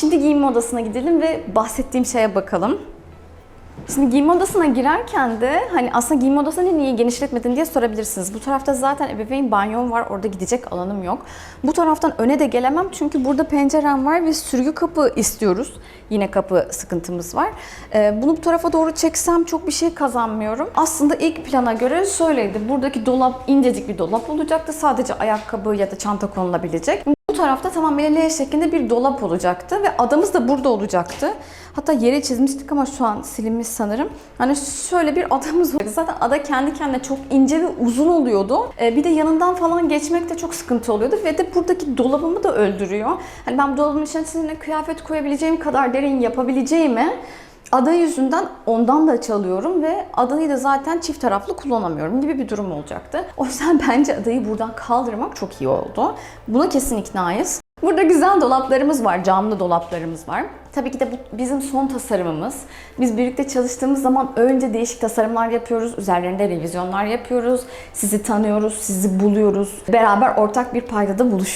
Şimdi giyinme odasına gidelim ve bahsettiğim şeye bakalım. Şimdi giyinme odasına girerken de hani aslında giyinme odasını niye genişletmedin diye sorabilirsiniz. Bu tarafta zaten ebeveyn banyom var. Orada gidecek alanım yok. Bu taraftan öne de gelemem çünkü burada pencerem var ve sürgü kapı istiyoruz. Yine kapı sıkıntımız var. Ee, bunu bu tarafa doğru çeksem çok bir şey kazanmıyorum. Aslında ilk plana göre şöyleydi. Buradaki dolap incecik bir dolap olacaktı. Sadece ayakkabı ya da çanta konulabilecek. Tarafta tamamıyla L şeklinde bir dolap olacaktı ve adamız da burada olacaktı. Hatta yere çizmiştik ama şu an silinmiş sanırım. Hani şöyle bir adamız var. Zaten ada kendi kendine çok ince ve uzun oluyordu. Ee, bir de yanından falan geçmek de çok sıkıntı oluyordu ve de buradaki dolabımı da öldürüyor. Hani ben bu dolabın içerisine kıyafet koyabileceğim kadar derin yapabileceğimi ada yüzünden ondan da çalıyorum ve adayı da zaten çift taraflı kullanamıyorum gibi bir durum olacaktı. O yüzden bence adayı buradan kaldırmak çok iyi oldu. Buna kesin iknayız. Burada güzel dolaplarımız var, camlı dolaplarımız var. Tabii ki de bu bizim son tasarımımız. Biz birlikte çalıştığımız zaman önce değişik tasarımlar yapıyoruz, üzerlerinde revizyonlar yapıyoruz. Sizi tanıyoruz, sizi buluyoruz. Beraber ortak bir paydada buluşuyoruz.